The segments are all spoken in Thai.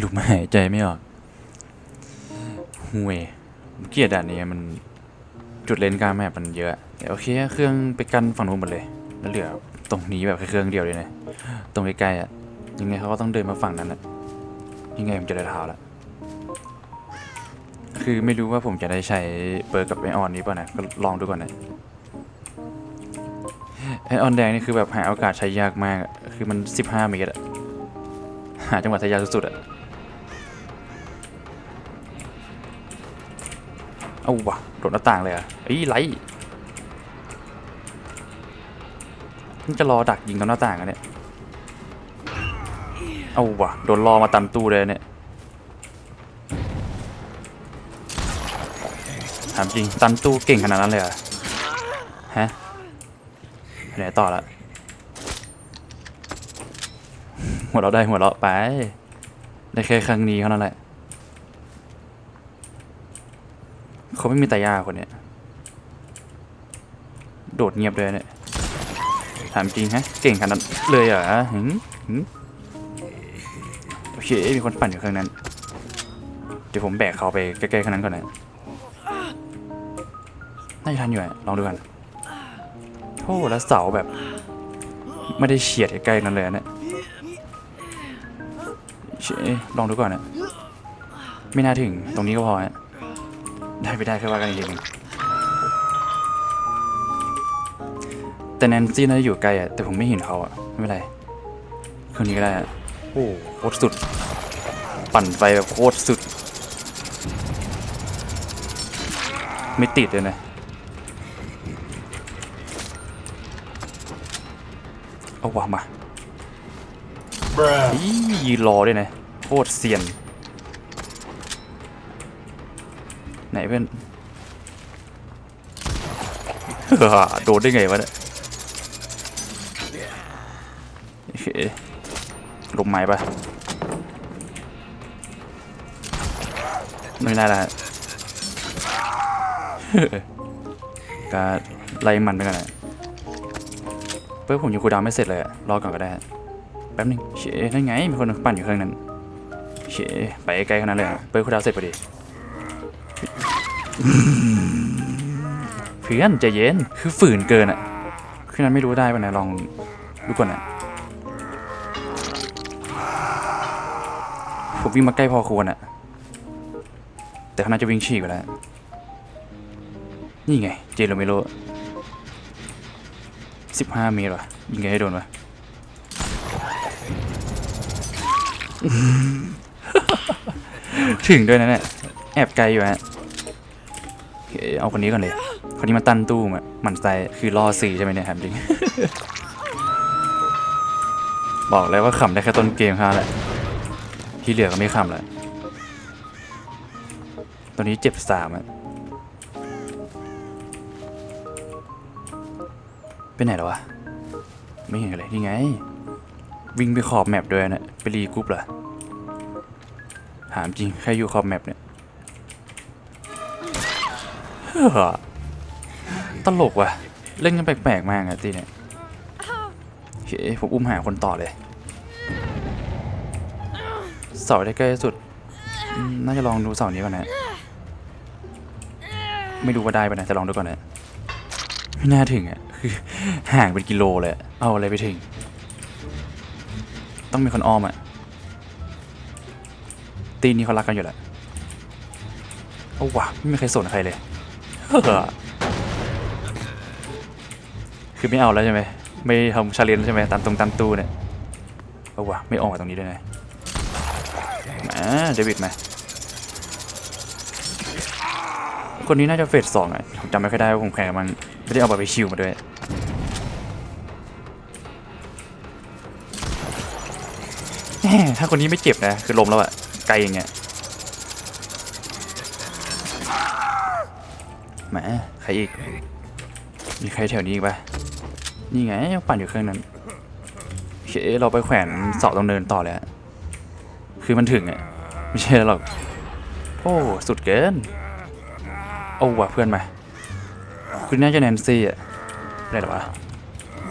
ลูกไม่หายใจไม่ออกห่วยเกียดด่านนี้มันจุดเลนกลางแมปมันเยอะแต่โอเคเครื่องไปกันฝั่งนู้นหมดเลย แล้วเหลือตรงนี้แบบแค่เครื่องเดียวเลยนะตรงใกล้ๆอะยังไงเขาก็ต้องเดินมาฝั่งนั้นแหละยังไงผมจะได้เท้าละคือไม่รู้ว่าผมจะได้ใช้เบอร์กับไอออนนี้ป่ะนะก็ลองดูก่อนนะไอออนแดงนี่คือแบบหาโอกาสใช้ยากมาก คือมัน 15เมตรอะหาจังหวะใช้ยากสุดๆอะ เอาวะโดดหน้าต่างเลยอะไอ้ไลท์นี่จะรอดักยิงตรงหน้าต่างอะเนี่ยเอาวะโดนรอมาตันตู้เลยเนี่ยถามจริงตันตู้เก่งขนาดนั้นเลยเหรอฮะไหนต่อละหัวเราได้หัวเราไป ได้แค่ครั้งนี้เท่านั้นแหละ เขาไม่มีตายาคนเนี้ย โดดเงียบเลยเนี่ย ถามจริงฮะ เก่งขนาดเลยเหรอหึหโอเค มีคนปั่นอยู่ข้างนั้น เดี๋ยวผมแบกเขาไปใกล้ๆข้างนั้นก่อนนะน่าจะทันอยู่อะลองดูกันโอ้แล้วเสาแบบ ไม่ได้เฉียดใกล้นั่นเลยอะเนี่ยลองดูก่อนนะไม่น่าถึงตรงนี้ก็พอฮะ ได้ไปได้แค่ว่ากันอีกทีหนึงแต่แนนซี่น่าจะอยู่ไกลอะแต่ผมไม่เห็นเขาอะไม่เป็นไรคนนี้ก็ได้อะโอ้โคตรสุด ปั่นไฟแบบโคตรสุด ไม่ติดเลยนะ เอาวะมาอียืนรอด้วยนะ โคตรเซียน ไหนเพื่อนโดนได้ไงวะเนี่ยโอเคลมไม้ปะไม่ได้ละก็ไล่มันไปก่อนนะเพื่อผมยังคูลดาวน์ไม่เสร็จเลยอะรอก่อนก็ได้ฮะแป๊บนึงเชนั่นไงมีคนปั่นอยู่เครื่องนั้นเชไปไกลขนาดนั้นเลยอะเปิดคูลดาวน์เสร็จพอดี เพื่อนใจเย็นคือฝืนเกินอะ คือนั้นไม่รู้ได้ป่ะนะลองดูก่อนนะผมวิ่งมาใกล้พอควรอะ แต่เขาน่าจะวิ่งฉีกไปแล้ว นี่ไง เจโรเมโลสิบห้าเมตรวะยิงไงให้โดนวะถึงด้วยนะเนี่ยแอบไกลอยู่ฮะ เอาคนนี้ก่อนเลย คนนี้มาตั้นตู้มามันใจคือล่อสื่อใช่ไหมเนี่ยถามจริง บอกแล้วว่าขำได้แค่ต้นเกมค่ะแหละ ที่เหลือก็ไม่ขำแล้วตัวนี้เจ็บสามอะไปไหนแล้ววะ ไม่เห็นอะไรนี่ไง วิ่งไปขอบแมปด้วยนะ ไปรีกรุ๊ปเหรอถามจริงใครอยู่ขอบแมปเนี่ย ตลกว่ะ เล่นกันแปลกๆมากอะตีเนี่ยโอเคผมอุ้มหาคนต่อเลยเสาได้ใกล้สุด น่าจะลองดูเสานี้ก่อนนะ ไม่รู้ว่าได้ปะนะแต่ลองดูก่อนนะไม่น่าถึงอะคือห่างเป็นกิโลเลย เอาอะไรไปถึง ต้องมีคนอ้อมอะ ตีนี้เขารักกันอยู่แหละ เอาวะไม่มีใครสนใครเลย คือไม่เอาแล้วใช่ไหมไม่ทำชาเลนจ์ใช่ไหมตามตรงตามตู้เนี่ยเอาวะไม่ออกมาตรงนี้ด้วยนะมาเดวิดมาคนนี้น่าจะเฟสสองอะผมจำไม่ค่อยได้ว่าผมแข่งมันไม่ได้เอาบาร์บีคิวมาด้วยถ้าคนนี้ไม่เจ็บนะ คือลมแล้วอะไกลอย่างเงี้ย แหมใครอีก มีใครแถวนี้อีกปะนี่ไงปั่นอยู่เครื่องนั้นโอเคเราไปแขวนเสาตรงเนินต่อเลยอะคือมันถึงอะไม่ใช่หรอกโอ้สุดเกินเอาว่ะเพื่อนมาคุณน่าจะแนนซี่อะได้หรอวะ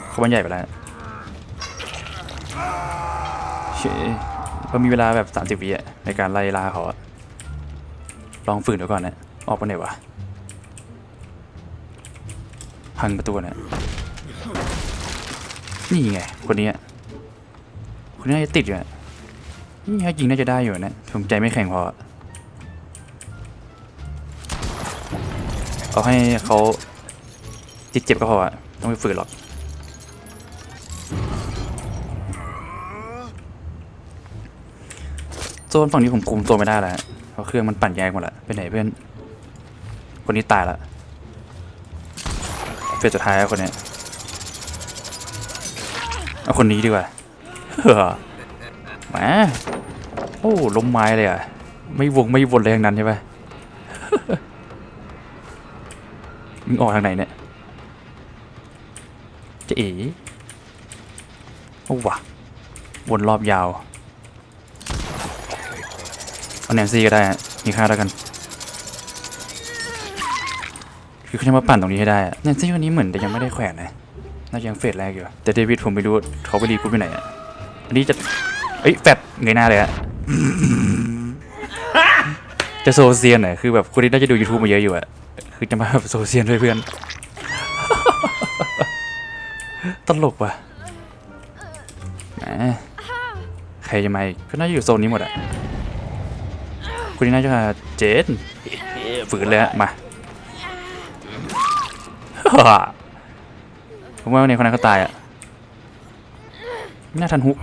เขาบ้านใหญ่ไปแล้วเชยก็มีเวลาแบบสามสิบวิอะในการไล่ล่าเขาลองฝืนดูก่อนนะออกไปไหนวะ พังประตูนะนี่ไง คนนี้คนนี้น่าจะติดอยู่อะนี่ถ้ายิงน่าจะได้อยู่นะผมใจไม่แข็งพอเอาให้เขาจิตเจ็บก็พออะต้องไปฝืนหรอกโซนฝั่งนี้ผมคุมตัวไม่ได้แล้วเพราะเครื่องมันปั่นแยกหมดละไปไหนเพื่อน คนนี้ตายละ เฟสสุดท้ายแล้วคนนี้เอาคนนี้ดีกว่าเฮ้อแหมโอ้ล้มไม้เลยอะ ไม่วงไม่วนเลยทั้งนั้นใช่ปะมึงออกทางไหนเนี่ยเจะเอ๋โอ้วะวนรอบยาวเอาแนนซี่ก็ได้มีค่าแล้วกัน คือเขาจะมาปั่นตรงนี้ให้ได้อะแนนซี่คนนี้เหมือนแต่ยังไม่ได้แขวนนะน่าจะยังเฟสแรกอยู่ แต่เดวิดผมไม่รู้เขาไปรีกูไปไหนอะอันนี้จะ เอ้ยแฟดเงยหน้าเลยอะจะโซเซียนอะคือแบบคนที่น่าจะดู YouTube มาเยอะอยู่อะคือจะมาแบบโซเซียนด้วยเพื่อน ตลกว่ะแหมใครจะมาอีกก็น่าจะอยู่โซนนี้หมดอะคุณนี่น่าจะเจนฝืนเลยฮะมา ผมว่าในคนนั้นเขาตายอะไม่น่าทันฮุก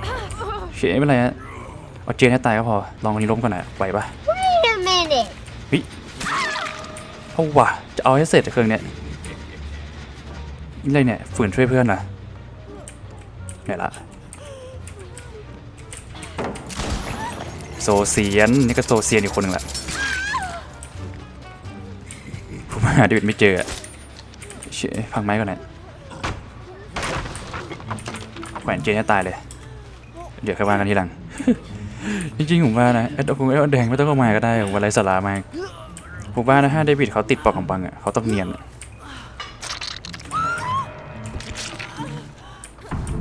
เฉยไม่เป็นไรฮะเอาเจนให้ตายก็พอ ลองคนนี้ล้มก่อนหน่อยไหวปะ Wait a minute. เอาว่ะจะเอาให้เสร็จเครื่องเนี้ยนี่อะไรเนี่ยฝืนช่วยเพื่อนเหรอไหนละโซเซียนนี่ก็โซเซียนอีกคนหนึ่งแหละผมหาเดวิดไม่เจออะ เชื่อพังไม้ก่อนนะแขวนเจนให้ตายเลย เดี๋ยวค่อยว่ากันทีหลัง จริงๆผมว่านะไอ้ดอกผมไอ้ดอกแดงไม่ต้องเข้ามาก็ได้ผมว่าไรสาระมากผมว่านะถ้าเดวิดเขาติดปอกของปังอะเขาต้องเนียนอะ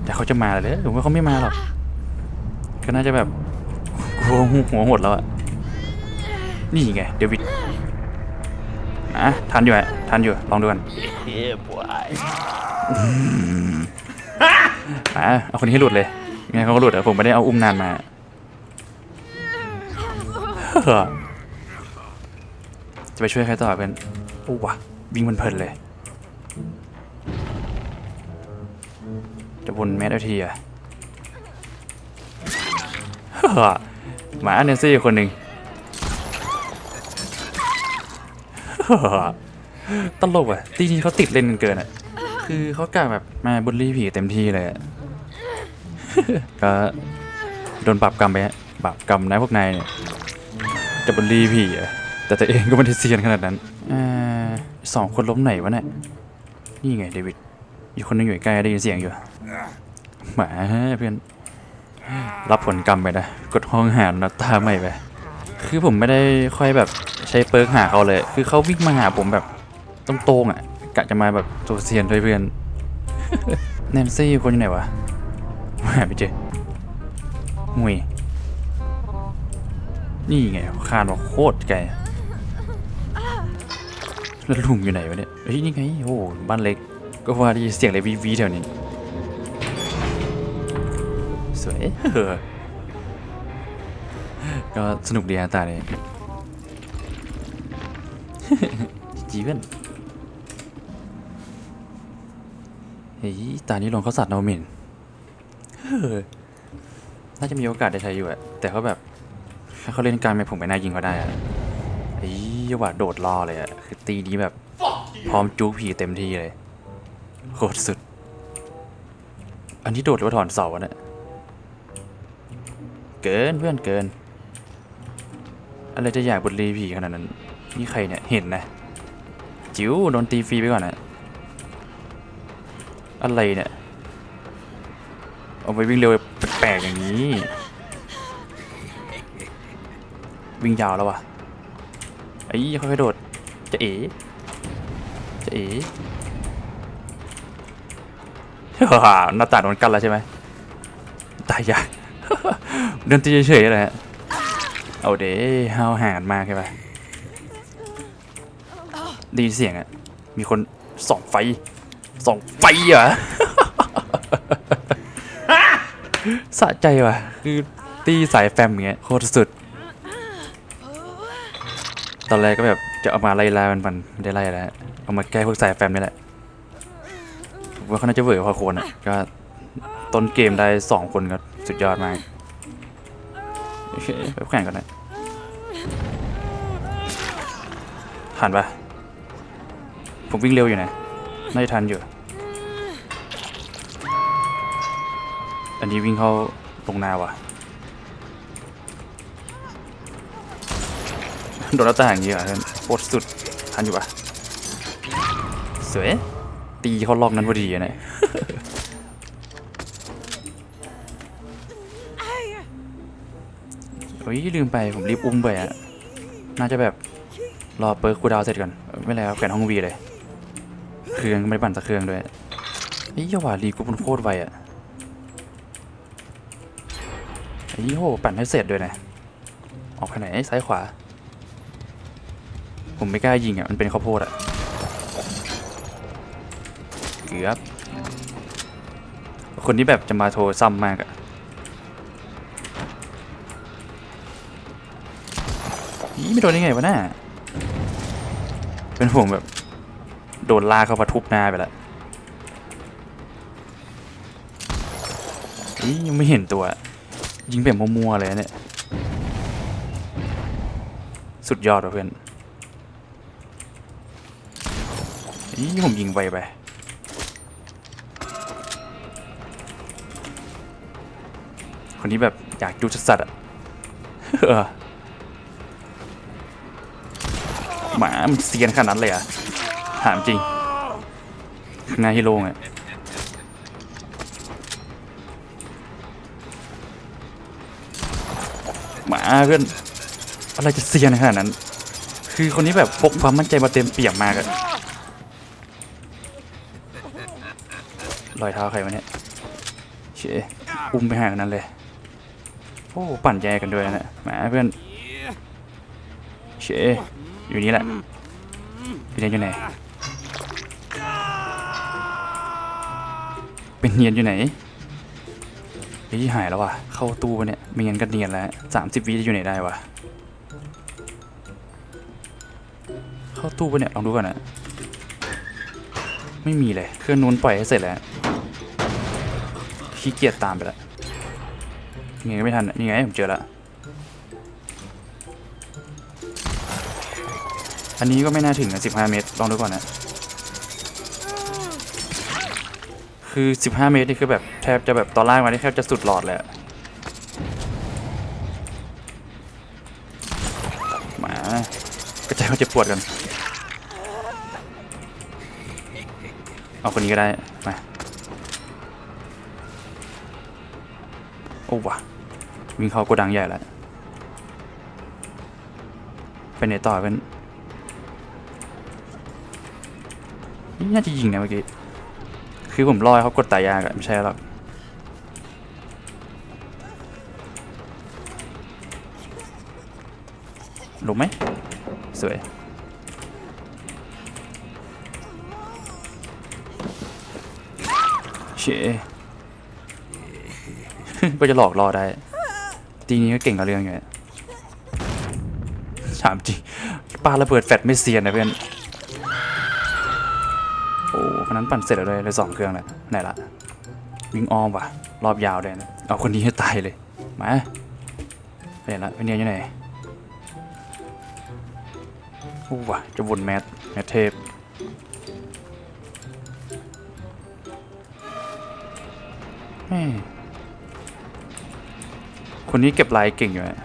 แต่เขาจะมาเลยผมว่าเขาไม่มาหรอกก็น่าจะแบบกลัวหัวหดแล้วอะนี่ไงเดวิด นะทันอยู่อะทันอยู่ลองดูกันอะเอาคนนี้ให้หลุดเลยงั้นเขาก็หลุดอะผมไม่ได้เอาอุ้มนานมาจะไปช่วยใครต่อเพื่อนโอ้วะวิ่งมันเพลินเลยจะวนแมสเอาทีอะหมาเนนซี่อีกคนหนึ่ง ตลกอะจริงๆเขาติดเล่นกันเกินอะ คือเขากล้าแบบมาบุลลี่ผีเต็มที่เลยอะก็โดนปรับกรรมไปฮะปรับกรรมนะพวกนายเนี่ยจะบุลลี่ผีอะแต่ตัวเองก็ไม่ได้เซียนขนาดนั้นอ่าสองคนล้มไหนวะเนี่ยนี่ไงเดวิดอีกคนนึงอยู่ใกล้ได้ยินเสียงอยู่หมาเพื่อนรับผลกรรมไปนะกดห้องหานัตตาใหม่ไป คือผมไม่ได้ค่อยแบบใช้เปิร์กหาเขาเลย คือเขาวิ่งมาหาผมแบบตรงๆอะกะจะมาแบบโซเซียนด้วยเพื่อนแนนซี่คนอยู่ไหนวะหาไม่เจอมวยนี่ไงคานว่าโคตรไกลแล้วลุงอยู่ไหนวะเนี่ยเฮ้ยนี่ไงโอ้บ้านเล็ก ก็ว่าได้ยินเสียงอะไรวีวีแถวนี้สวยเออ ก็สนุกดีฮะตาเนี่ยจีเว่นเฮ้ยตานี้ลงเขาสัตว์โนมินเฮ้อน่าจะมีโอกาสได้ใช้อยู่อะแต่เขาแบบถ้าเขาเล่นการไม่ผมไปน่ายิงเขาได้อะไอ้ยว่าโดดรอเลยอะคือตีนี้แบบ พร้อมจู๊ผีเต็มที่เลยโคตรสุด อันนี้โดดหรือว่าถอนเสาอะเนี่ยเกินเพื่อนเกิน อะไรจะอยากบุรีผีขนาดนั้น นี่ใครเนี่ย เห็นนะ จิ๋วโดนตีฟรีไปก่อนนะอะไรเนี่ย เอาไปวิ่งเร็วแปลกๆอย่างนี้ วิ่งยาวแล้ววะไอ้ค่อยๆโดด จะเอ๋จะเอ๋ฮ่าหน้าตาโดนกันแล้วใช่ไหมตายยากเดินตีเฉยๆเลยฮะ เอาเด้ห้าวหาญมากใช่ปะไดยินเสียงอะมีคนส่องไฟส่องไฟเหรอสะใจว่ะ คือตีสายแฟมอย่างเงี้ยโคตรสุด ตอนแรกก็แบบจะเอามาไล่ล่ามันมันไม่ได้ไล่แล้วเอามาแก้พวกสายแฟมนี่แหละผมว่าเขาน่าจะเวิร์กพอโคนอะก็ต้นเกมได้สองคนก็สุดยอดมาก โอเคไปแข่งกันนะทันปะผมวิ่งเร็วอยู่นะน่าจะทันอยู่ อันนี้วิ่งเข้าตรงนาว่ะโดนหน้าต่างอย่างนี้เหรอเพื่อนโคตรสุดทันอยู่ปะสวยตีเขาล็อกนั้นพอดีอะ เฮ้ยลืมไปผมรีบอุ้มไปอะน่าจะแบบรอเปิร์คูดาวเสร็จก่อน ไม่แล้วแขวนห้องวีเลย เครื่องไม่ปั่นสักเครื่องด้วยเฮ้ยอย่าว่ารีกูมันโคตรไวอะไอ้โหปั่นให้เสร็จด้วยนะ ออกไปไหนซ้ายขวา ผมไม่กล้ายิงอะมันเป็นข้าวโพดอะเกือบคนที่แบบจะมาโทรซ้ำมากอะ ไม่โดนได้ไงวะน่าเป็นผมแบบ โดนลากเข้ามาทุบหน้าไปแล้วอียังไม่เห็นตัว ยิงแบบมัวๆเลยเนี่ย สุดยอดว่ะเพื่อนนี่ผมยิงไวไปคนนี้แบบอยากจูสัสๆอะ หมามันเซียนขนาดนั้นเลยอะถามจริงข้างหน้าฮีโร่ไงหมาเพื่อนอะไรจะเซียนขนาดนั้น คือคนนี้แบบพกความมั่นใจมาเต็มเปี่ยมมากอะรอยเท้าใครวะเนี่ยเชอุ้มไปหากันนั้นเลย โอ้ ปั่นแยกันด้วยนะแหมเพื่อนเช อยู่นี่แหละเป็นเนียนอยู่ไหน เป็นเนียนอยู่ไหนเฮ้ยหายแล้วว่ะ เข้าตู้ปะเนี่ยไม่งั้นก็เนียนแล้วสามสิบวิจะอยู่ไหนได้วะ เข้าตู้ปะเนี่ยลองดูก่อนนะไม่มีเลย เครื่องนู้นปล่อยให้เสร็จแล้วขี้เกียจตามไปแล้วยังไงก็ไม่ทันอะนี่ไงผมเจอแล้ว อันนี้ก็ไม่น่าถึงนะ15 เมตร ลองดูก่อนนะ คือ 15 เมตรนี่คือแบบแทบจะแบบตอนล่างมานี่แทบจะสุดหลอดเลยหมากระจายเขาจะปวดกัน เอาคนนี้ก็ได้ มา โอ้วะวิ่งเข้าโกดังใหญ่แล้วไปไหนต่อเป็น นี่น่าจะยิงนะเมื่อกี้ คือผมรอให้เขากดตายยากอะไม่ใช่หรอกลงไหมสวยเชก็จะหลอกรอได้ ตีนี้ก็เก่งกับเรื่องไงถามจริงปาระเบิดแฟดไม่เซียนนะเพื่อน นั้นปั่นเสร็จแล้วเลยเลยสองเครื่องแล้วไหนละวิ่งอ้อมว่ะ รอบยาวเลยนะเอาคนนี้ให้ตายเลย มาไปไหนละไปเนียนอยู่ไหนโอ้ว่ะจะวนแมทแมทเทพแม่คนนี้เก็บลายเก่งอยู่อะ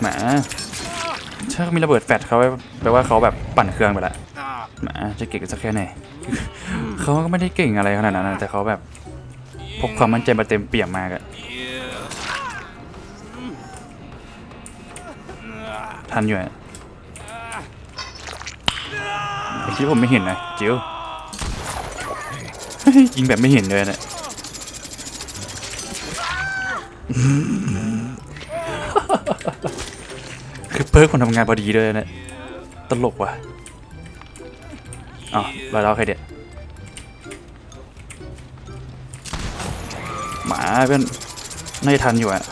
แหม ถ้ามีระเบิดแฟลชเขาแปลว่าเขาแบบปั่นเครื่องไปแล้วจะเก่งสักแค่ไหนเขาก็ไม่ได้เก่งอะไรขนาดนั้น แต่เขาแบบพกความมั่นใจมาเต็มเปี่ยมมากอะทันอยู่อะไอ้ที่ผมไม่เห็นนะจิวยิงแบบไม่เห็นเลยเนะี่ย เพิร์กคนทำงานพอดีด้วยนะตลกว่ะอ้าวรอยเท้าใครเด็ดหมาเพื่อนน่าจะทันอยู่อะ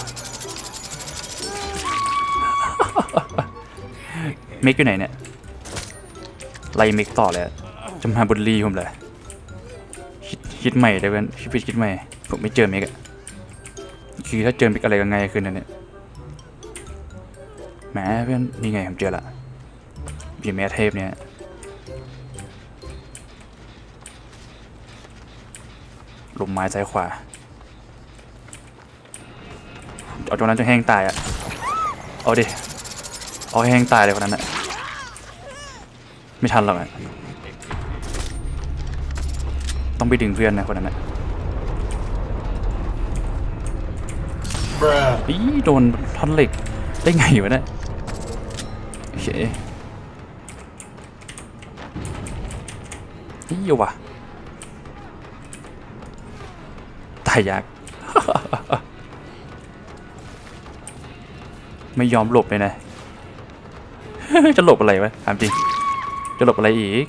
เมกอยู่ไหนเนี่ยไล่เมกต่อเลยจะมาบุลลีผมเลยคิดคิดใหม่เลยเพื่อนคิดผิดคิดใหม่ผมไม่เจอเมกอะคือถ้าเจอเมกอะไรก็ง่ายขึ้นนะเนี่ย แหมเพื่อนนี่ไงผมเจอละบีแมเทพเนี่ยลมไม้ซ้ายขวาเอาตรงนั้นจะแห้งตายอะเอาดิเอาให้แห้งตายเลยคนนั้นอะไม่ทันหรอกอะต้องไปดึงเพื่อนนะคนนั้นอะ Bruh. อีโดนท่อนเหล็กได้ไงวะเนี่ยโอ เคนี่อยู่วะตายยาก ไม่ยอมหลบเลยนะ จะหลบอะไรวะถามจริง จะหลบอะไรอีก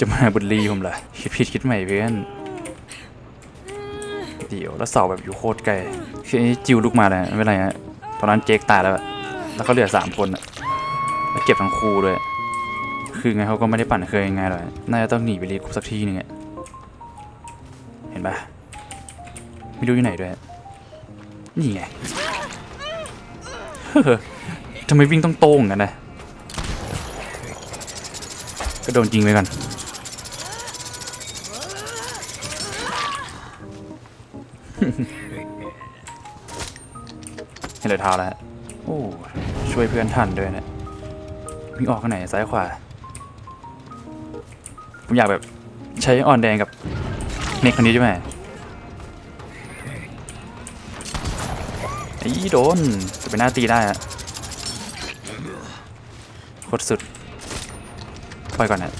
จะมาบุลลีผมเหรอคิดผิดคิดใหม่เพื่อนเดี๋ยวแล้วเสาแบบอยู่โคตรไกลคือไอ้จิวลุกมาเลยไม่เป็นไรฮะตอนนั้นเจคตายแล้วอะ แล้วเขาเหลือสามคนอะแล้วเก็บทั้งคู่ด้วย คือไงเขาก็ไม่ได้ปั่นเคยง่ายๆหรอกน่าจะต้องหนีไปรีกรุ๊ปสักที่หนึงอะเห็นปะไม่รู้อยู่ไหนด้วยนี่ไงทำไมวิ่งต้องโต้งกันนะก็โดนจริงไปก่อนเห็นรอยเท้าแล้ว ช่วยเพื่อนทันด้วยนะวิ่งออกข้างไหนซ้ายขวา ผมอยากแบบใช้อ่อนแดงกับเมคคนนี้ใช่ไหมไอ้โดนจะเป็นหน้าตีได้อะโคตรสุดปล่อยก่อนนะ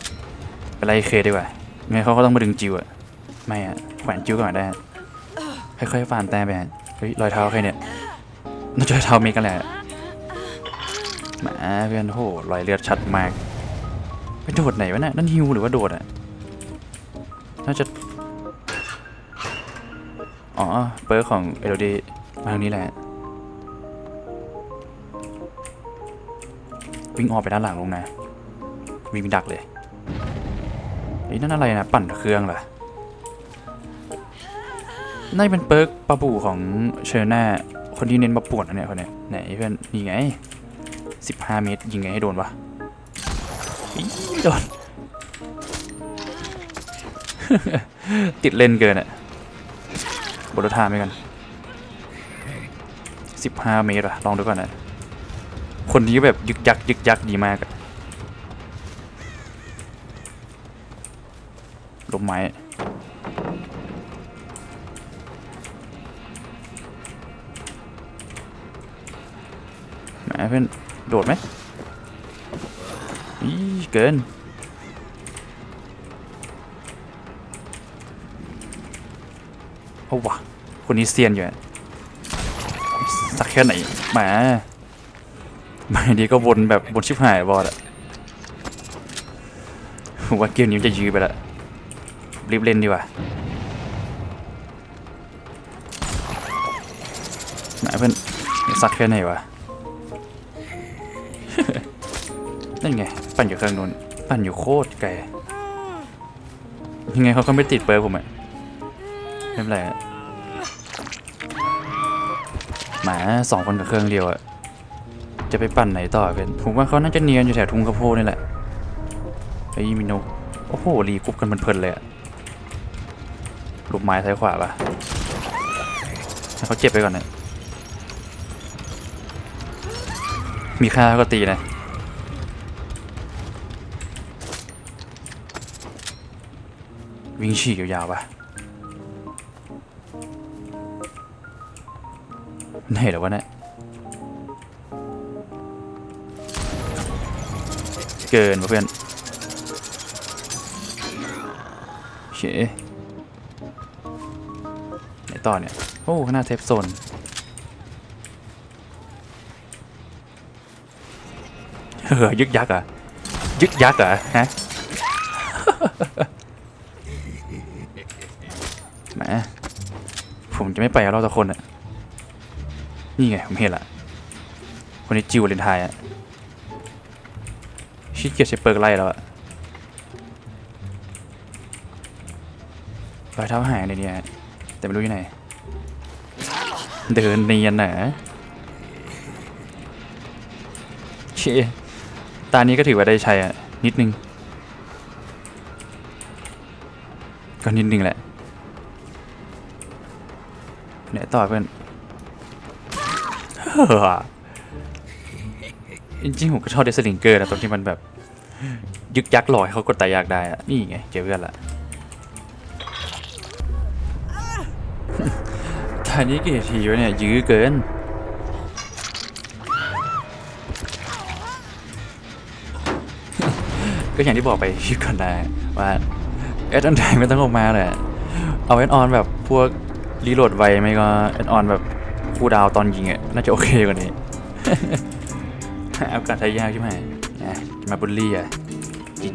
ไปไล่เคดีกว่าไม่งั้นเขาก็ต้องมาดึงจิวอะไม่อะแขวนจิวก่อนได้ค่อยๆฟาร์มแต้มไปฮะเฮ้ยรอยเท้าใครเนี่ยน่าจะเท้าเมกกันแหละ มาเพื่อนโหรอยเลือดชัดมากไปโดดไหนวะเนี่ยนั่นฮิวหรือว่าโดดอะน่าจะ อ๋อ เปิร์กของเอโดดีมาทางนี้แหละ วิ่งออกไปด้านหลังลงนะ วิ่งไปดักเลยไอ้นั่นอะไรนะ ปั่นเครื่องเหรอน่าจะเป็นเปิร์กปลาบูของเชอร์น่าคนที่เน้นมาป่วนนะเนี่ยคนเนี้ยไหนเพื่อนนี่ไง สิบห้าเมตร ยิงไงให้โดนวะโดน ติดเล่นเกินอะบนรถทางไปกันสิบห้าเมตรอะลองดูก่อนนะคนนี้แบบยึกยักยึกยักดีมากอะลมไม้แหมเพื่อน โดดไหมอีเกินเอาวะคนนี้เซียนอยู่สักแค่ไหนแหมบางทีก็วนแบบวนชิบหายบอดอะว่าเกมนี้จะยื้อไปละรีบเล่นดีกว่าแหมเพื่อนสักแค่ไหนวะ นั่นไง ปั่นอยู่เครื่องนู้นปั่นอยู่โคตรไกลยังไงเขาก็ไม่ติดเปิร์ผมอะไม่เป็นไรอะหมาสองคนกับเครื่องเดียวอะจะไปปั่นไหนต่อเป็นผมว่าเขาน่าจะเนียนอยู่แถวทุ่งข้าวโพนี่แหละไอ้มีนกโอ้โหรีกรุ๊ปกันเพลินเลยอะลูกไม้ซ้ายขวาปะให้เขาเจ็บไปก่อนนะมีค่าก็ตีนะ วิ่งฉี่ยาวๆปะไหนหรอวะเนี่ยเกินเพื่อนเคไหนต่อเนี่ย โอ้ข้างหน้าเทปโซนเออยึกยักอะยึกยักษ์เหรอฮะ แหมผม จะไม่ไปกับเราสักคนอะนี่ไงผมเห็นละคนนี้จิวเลนทายอะชิดเกียจใช้เปิร์กไล่แล้วอะรอยเท้าหายในนี่ยแต่ไม่รู้อยู่ไหน เดินเนียนหนาเชตานี้ก็ถือว่าได้ใช้อะนิดนึง ก็นิดนึงแหละ ต่อเพื่อนเฮ้อจริงๆผมก็ชอบเดสลิงเกอร์นะตรงที่มันแบบ ยึกยักลอยเขากดตายยากได้อะนี่ไงเจอเพื่อนละทานนี้กี่นาทีวะเนี่ย ยื้อเกินก็อย่างที่บอกไปคลิปก่อนนะว่าแอดออนไทไม่ต้องออกมาเลยเอาแอดออนแบบพวก รีโหลดไวไม่ก็แอดออนแบบคูดาวตอนยิงอะน่าจะโอเคกว่านี้อากาศไทยยากใช่ไหมมาบุลลี่อะจริง